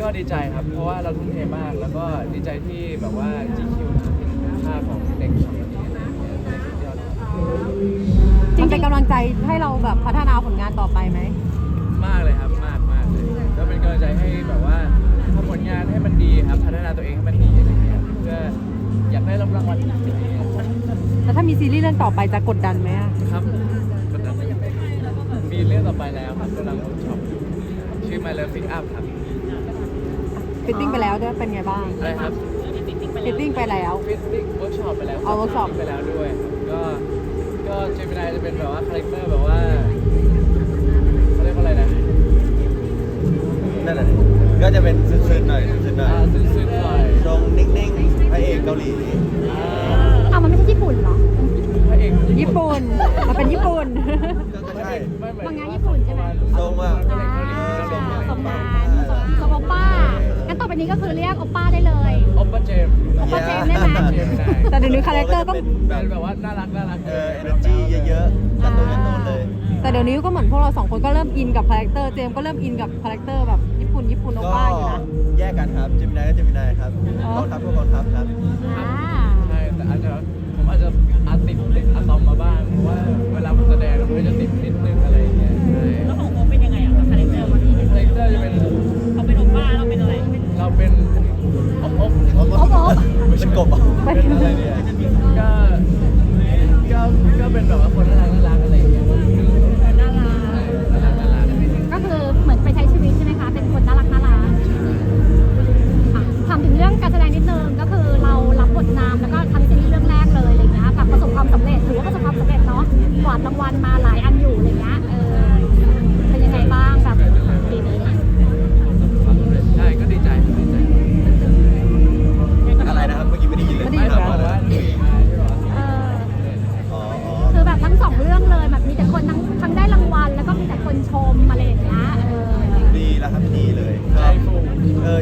ก็ดีใจครับ เพราะว่าเราทุ่มเทมาก แล้วก็ดีใจที่แบบว่า GQ เห็นค่าของเด็กสองคนนี้อะไรอย่างเงี้ยในสิ่งที่เราทำจริงเป็นกำลังใจให้เราแบบพัฒนาผลงานต่อไปไหม มากเลยครับ มากมากเลยก็เป็นกำลังใจให้แบบว่าทำผลงานให้มันดีครับ พัฒนาตัวเองให้มันดีอะไรอย่างเงี้ยเพื่ออยากได้รับรางวัลอีกอะไรอย่างเงี้ยแล้วถ้ามีซีรีส์เรื่องต่อไปจะกดดันไหมอะครับกดดันมีเรื่องต่อไปแล้วครับกำลังเวิร์กช็อปชื่อ My Love Pick Up ครับ ฟิตติ้งไปแล้วด้วยเป็นไงบ้างอะไรครับฟิตติ้งไปแล้ว ฟิตติ้งเวิร์กช็อปไปแล้วเอา workshop ไปแล้วด้วยครับก็ก็เจมินายจะเป็นแบบว่าคาแรคเตอร์แบบว่าเขาเรียกว่าอะไรนะนั่นแหละดิก็จะเป็นซึ้งๆหน่อยซึ้งๆหน่อยอ่าซึ้งๆหน่อยทรงนิ่งๆพระเอกเกาหลีอ่าอ้าวมันไม่ใช่ญี่ปุ่นเหรอ พระเอกญี่ปุ่นมันเป็นญี่ปุ่น ก็ไม่ใช่ ไม่เหมือนมังงะญี่ปุ่นใช่ไหม ทรงว่าเกาหลีเกาหลีอ่าเกาหลีสมงานสมโอป้า งั้นต่อไปนี้ก็คือเรียกโอป้าได้เลยโอปป้าเจมส์โอป้าเจมส์ได้ไหมเจมส์ได้แต่เดี๋ยวนี้คาแรคเตอร์ก็เป็นแบเป็นบแบบว่าน่ารักน่ารักเออ energy เยอะๆการ์ตูนการ์ตูนเลย แต่เดี๋ยวนี้ก็เหมือนพวกเราสองคนก็เริ่มอินกับคาแรคเตอร์เจมส์ก็เริ่มอินกับคาแรคเตอร์แบบญี่ปุ่นญี่ปุ่นโอก็ป้าอยู่นะ แยกกันครับเจมินายก็เจมินายครับอ๋อกองทัพก็กองทัพครับ อ่า เป็นกบอะเป็นอก็ก็ก็เป็นแบบว่าคนน่ารักน่ารักอะไร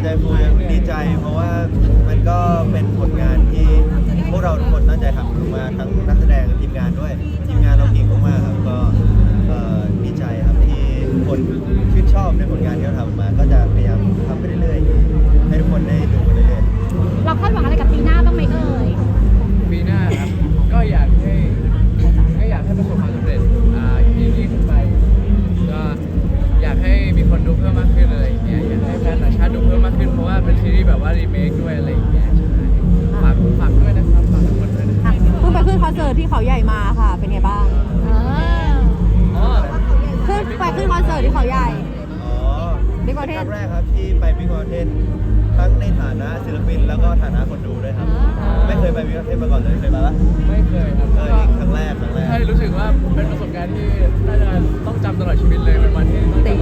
ใจฟูยังดีใจ เพราะว่ามันก็เป็นผลงานที่พวกเราทุกคนตั้งใจทำมาทั้งนักแสดงทีมงานด้วย ทีมงานเราเก่งมากๆครับก็ดีใจครับที่คนชื่นชอบในผลงานที่เราทำมา ก็จะพยายามทำไปเรื่อยๆให้ทุกคนได้ดูกันเรื่อยๆเราคาดหวังอะไรกับปีหน้าบ้างไหมเอ่ยปีหน้าครับก็อยาก ที่เขาใหญ่มาค่ะ เป็นไงบ้างเอออ๋อขึ้นไปขึ้นคอนเสิร์ตที่เขาใหญ่อ๋อบิ๊กประเทศครั้งแรกครับที่ไปบิ๊กประเทศทั้งในฐานะศิลปินแล้วก็ฐานะคนดูด้วยครับ ไม่เคยไปบิ๊กประเทศมาก่อนเลยเคยมาปะไม่เคยครับเออนี่ครั้งแรกครั้งแรก ใช่รู้สึกว่าเป็นประสบการณ์ที่น่าจะต้องจำตลอดชีวิตเลยเป็นวันที่ต้องจำ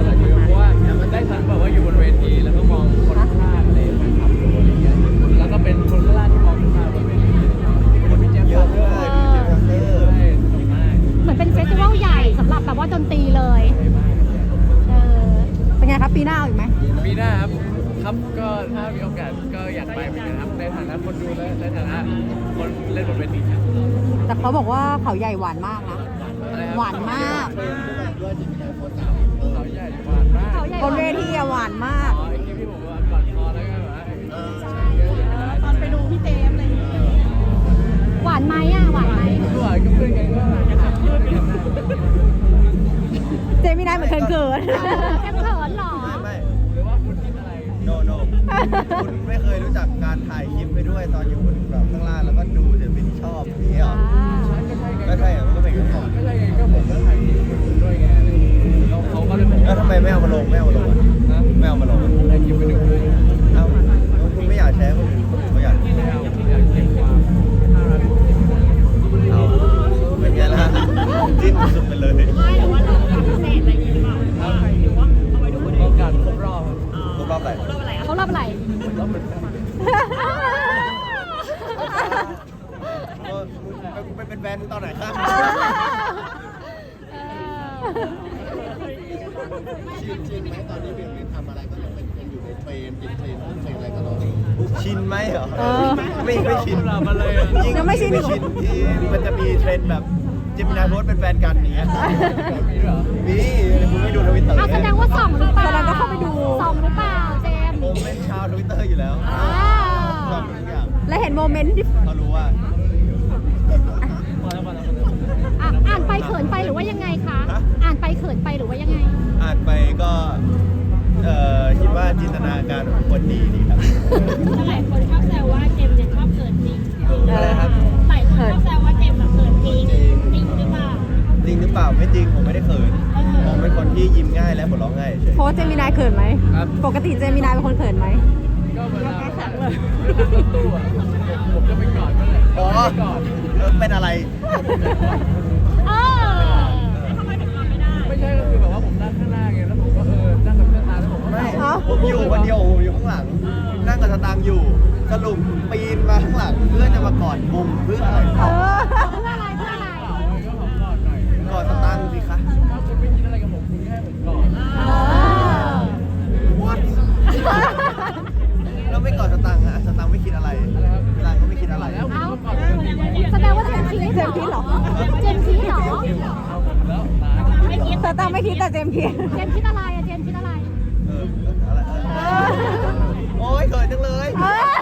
สำหรับแบบว่าดนตรีเลยใหญ่มากเออเป็นไงครับปีหน้าเอาอีกไหมปีหน้าครับครับก็ถ้ามีโอกาสก็อยากไปเหมือนกันครับในฐานะคนดูและในฐานะคนเล่นบนเวทีครับแต่เขาบอกว่าเขาใหญ่หวานมากนะอะไรครับหวานมาก เขาใหญ่หวานมากเขาใหญ่บนเวทีอะหวานมาก ได้เหมือนเขินเออแค่เขินเหรอ ไม่ไม่หรือว่าคุณคิดอะไร โนโนคุณไม่เคยรู้จักการถ่ายคลิปไปด้วยตอนอยู่บนแบบข้างล่างแล้วก็ดูศิลปินที่ชอบอย่างนี้เหรอใช่ก็ใช่ไงก็ใช่เหรอมันก็เป็นอย่างนั้นเหรอก็ใช่ไงก็ผมก็ถ่ายคลิปกับคุณด้วยไงแล้วเขาก็เลยบอกแล้วทำไมไม่เอามาลงไม่เอามาลงอะนะไม่เอามาลง เขาเริ่มอะไรอะเขารอบอะไรครบรอบเป็นแฟนเออมึงไปเป็นแฟนมึงตอนไหนครับเออชินชินไหมตอนนี้เบียร์ไม่ทำอะไรก็ยังเป็นยังอยู่ในเทรนติดเทรนติดเทรนอะไรตลอดชินไหมเหรอเออไม่ไม่ชินเรามาเลยยิ่งยังไม่ชินอีไม่กเหรอชินที่มันจะมีเทรนด์แบบเจมินาโพสเป็นแฟนกันอย่างเงี้ยมีด้วยเหรอมีคุณไม่ดูทวิตเตอร์อะแสดงว่า เห็นโมเมนต์ที่เขารู้ว่าพอแล้วพอแล้วพอแล้วอะอ่านไปเขินไปหรือว่ายังไงคะฮะอ่านไปเขินไปหรือว่ายังไง อ่านไปก็ เอ่อคิดว่าจินตนาการของคนดีดีครับ หลายคนชอบแซวว่าเจมส์เนี่ยชอบเขินจริงอะไรครับ หลายคนชอบแซวว่าเจมส์แบบเขินจริงจริงหรือเปล่า จริงหรือเปล่าไม่จริงผมไม่ได้เขินผมเป็นคนที่ยิ้มง่ายและหัวเราะง่ายเฉย โพสต์เจมินายเขินไหม ครับ ปกติเจมินายเป็นคนเขินไหมก็เวลาขึ้นรถตู้อะ ผมจะไปกอดก็เลยอ๋อไปกอดเออเป็นอะไร ส์คิดเจมส์คิดเหรอ เจมส์คิดเหรอเอาผมแล้วตายไม่คิดแต่ตามไม่คิดแต่เจมส์คิดเจมส์คิดอะไรอะเจมส์คิดอะไรเอออะไรเออโอ้ยเขินจังเลย เออ